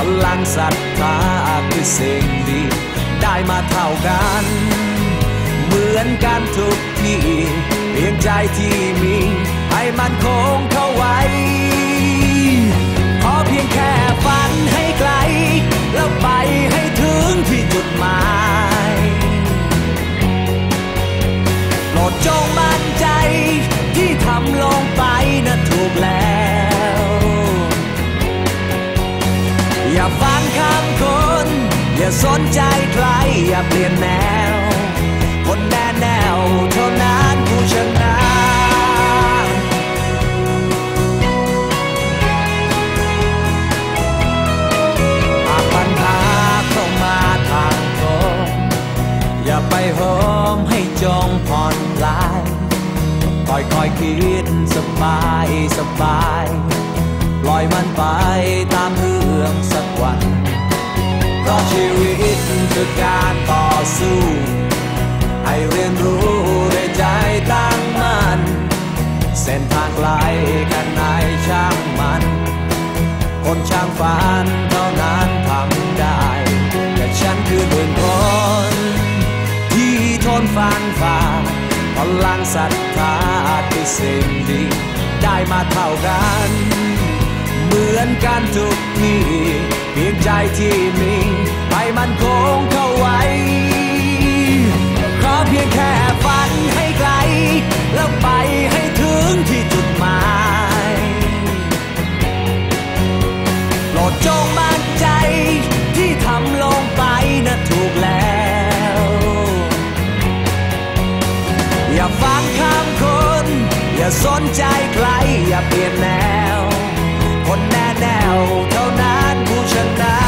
พลังศรัทธาคือสิ่งดี ได้มาเท่ากัน เหมือนกันทุกที่เพียงใจที่มี ให้มันคงเข้าไว้ อย่าสนใจใครอย่าเปลี่ยนแนว คนแน่แนวเท่านั้นผู้ชนะปัญหาเข้ามาทางตรงอย่าไปโหมให้จงผ่อนคลายค่อยค่อยคิดสบายสบาย ปล่อยมันไปตามเรื่องสักวัน คือการต่อสู้ ให้เรียนรู้ด้วยใจตั้งมั่นเส้นทางไกลกันไหนช่างมัน คนช่างฝันเท่านั้นทำได้แต่ฉันคือหนึ่งคนที่ทนฟันฝ่าพลังศรัทธาคือสิ่งดีได้มาเท่ากันเหมือนกันทุกทีเพียงใจที่มี มันคงเข้าไว้ขอเพียงแค่ฝันให้ไกล แล้วไปให้ถึงที่จุดหมายโปรดจงมั่นใจที่ทำลงไปนะถูกแล้ว อย่าฟังคำคน อย่าสนใจใคร อย่าเปลี่ยนแนว คนแน่แนวเท่านั้นผู้ชนะ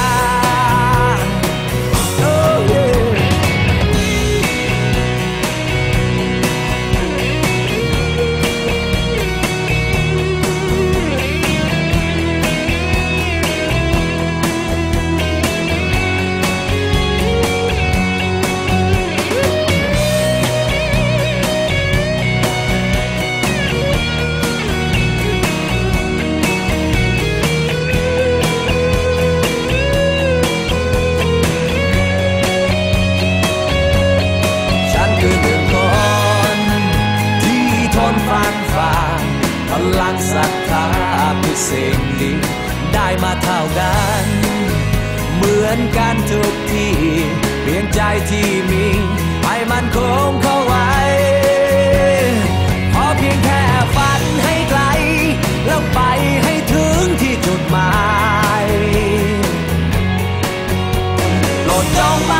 ือสิ่งดีได้มาเท่ากัน เหมือนกันทุกทีเปลี่ยนใจที่มีให้มันคงเข้าไว้พอเพียงแค่ฝันให้ไกล แล้วไปให้ถึงที่จุดหมายโลรดจองมา